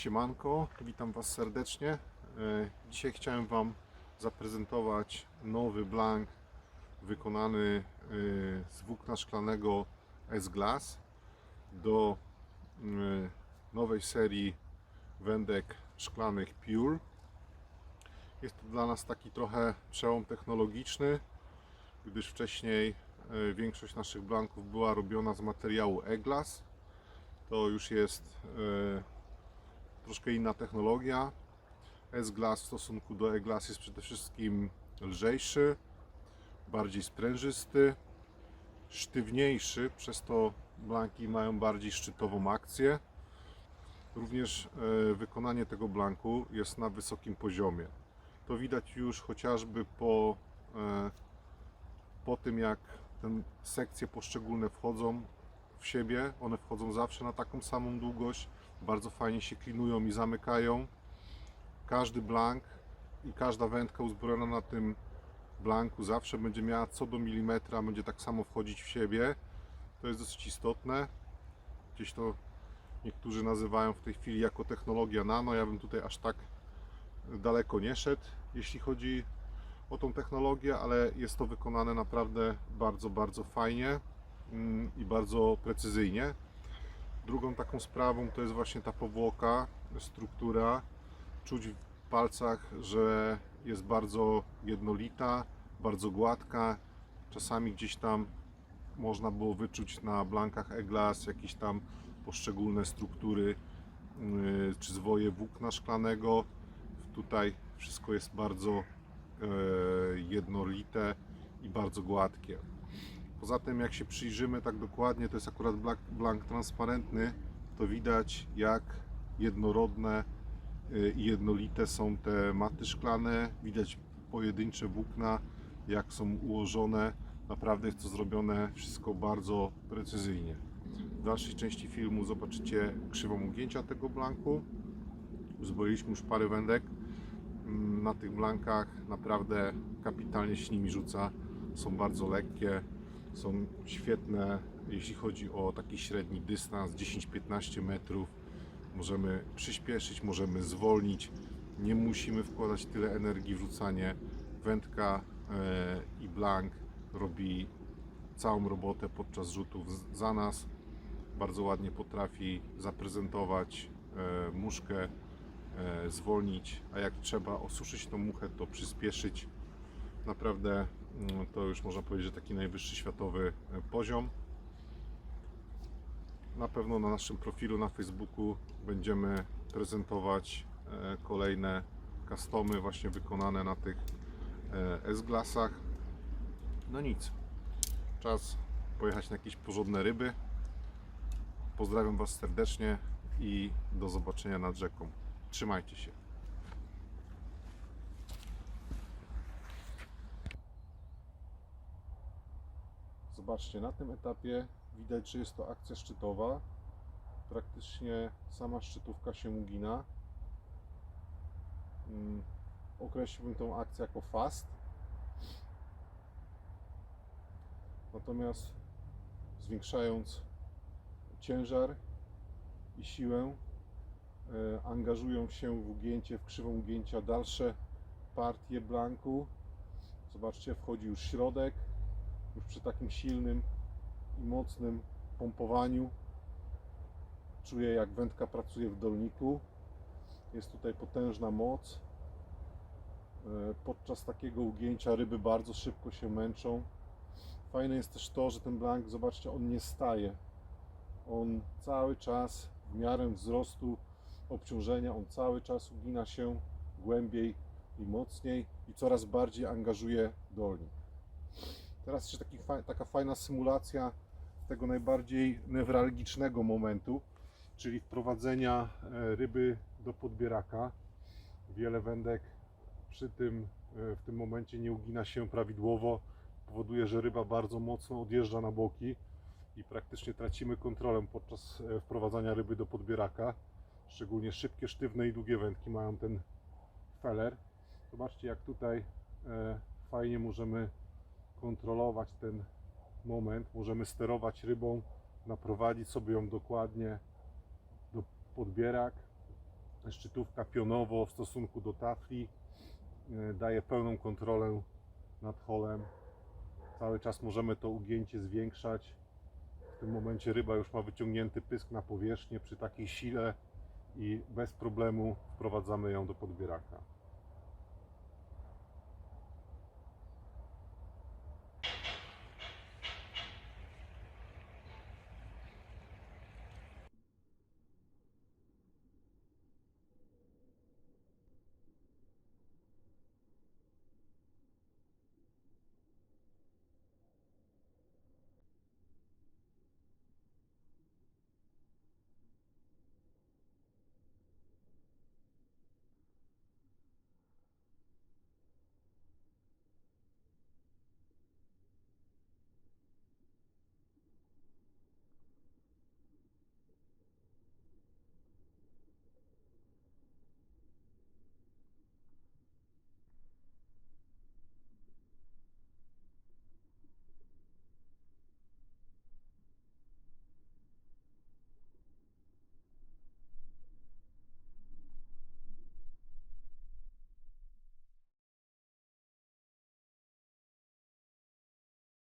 Siemanko, witam Was serdecznie. E, Dzisiaj chciałem Wam zaprezentować nowy blank wykonany e, z włókna szklanego S-Glass do e, nowej serii wędek szklanych Pure. Jest to dla nas taki trochę przełom technologiczny, gdyż wcześniej większość naszych blanków była robiona z materiału E-Glass. To już jest troszkę inna technologia. S-Glass w stosunku do E-Glass jest przede wszystkim lżejszy, bardziej sprężysty, sztywniejszy, przez to blanki mają bardziej szczytową akcję. Również e, wykonanie tego blanku jest na wysokim poziomie. To widać już chociażby po, e, po tym, jak te sekcje poszczególne wchodzą w siebie. One wchodzą zawsze na taką samą długość bardzo fajnie się klinują i zamykają. Każdy blank i każda wędka uzbrojona na tym blanku zawsze będzie miała co do milimetra, będzie tak samo wchodzić w siebie. To jest dosyć istotne. Gdzieś to niektórzy nazywają w tej chwili jako technologia nano. Ja bym tutaj aż tak daleko nie szedł, jeśli chodzi o tą technologię, ale jest to wykonane naprawdę bardzo, bardzo fajnie i bardzo precyzyjnie. Drugą taką sprawą to jest właśnie ta powłoka, struktura. Czuć w palcach, że jest bardzo jednolita, bardzo gładka. Czasami gdzieś tam można było wyczuć na blankach E-Glass jakieś tam poszczególne struktury yy, czy zwoje włókna szklanego. Tutaj wszystko jest bardzo e, jednolite i bardzo gładkie. Poza tym, jak się przyjrzymy tak dokładnie, to jest akurat blank, blank transparentny, to widać jak jednorodne y, i jednolite są te maty szklane. Widać pojedyncze włókna, jak są ułożone. Naprawdę jest to zrobione wszystko bardzo precyzyjnie. W dalszej części filmu zobaczycie krzywą ugięcia tego blanku. Uzbroiliśmy już parę wędek mm, na tych blankach. Naprawdę kapitalnie się nimi rzuca. Są bardzo lekkie są świetne, jeśli chodzi o taki średni dystans 10-15 metrów. Możemy przyspieszyć, możemy zwolnić. Nie musimy wkładać tyle energii w rzucanie. Wędka e, i blank robi całą robotę podczas rzutów za nas. Bardzo ładnie potrafi zaprezentować e, muszkę, e, zwolnić, a jak trzeba osuszyć tą muchę, to przyspieszyć. Naprawdę to już można powiedzieć, że taki najwyższy światowy e, poziom. Na pewno na naszym profilu na Facebooku będziemy prezentować e, kolejne customy właśnie wykonane na tych e, S-Glassach. No nic, czas pojechać na jakieś porządne ryby. Pozdrawiam Was serdecznie i do zobaczenia nad rzeką. Trzymajcie się. Zobaczcie, na tym etapie widać, że jest to akcja szczytowa. Praktycznie sama szczytówka się ugina. Mm, Określiłbym tą akcję jako fast. Natomiast zwiększając ciężar i siłę, e, angażują się w ugięcie, w krzywą ugięcia dalsze partie blanku. Zobaczcie, wchodzi już środek już przy takim silnym i mocnym pompowaniu. Czuję jak wędka pracuje w dolniku. Jest tutaj potężna moc. E, podczas takiego ugięcia ryby bardzo szybko się męczą. Fajne jest też to, że ten blank zobaczcie on nie staje. On cały czas w miarę wzrostu obciążenia on cały czas ugina się głębiej i mocniej i coraz bardziej angażuje dolnik Teraz jeszcze taki, taka fajna symulacja tego najbardziej newralgicznego momentu, czyli wprowadzenia e, ryby do podbieraka. Wiele wędek przy tym, e, w tym momencie nie ugina się prawidłowo, powoduje, że ryba bardzo mocno odjeżdża na boki i praktycznie tracimy kontrolę podczas e, wprowadzania ryby do podbieraka. Szczególnie szybkie, sztywne i długie wędki mają ten feller. Zobaczcie jak tutaj fajnie możemy kontrolować ten moment, możemy sterować rybą, naprowadzić sobie ją dokładnie do podbierak szczytówka pionowo w stosunku do tafli. E, Daje pełną kontrolę nad holem. Cały czas możemy to ugięcie zwiększać. W tym momencie ryba już ma wyciągnięty pysk na powierzchnię przy takiej sile i bez problemu wprowadzamy ją do podbieraka.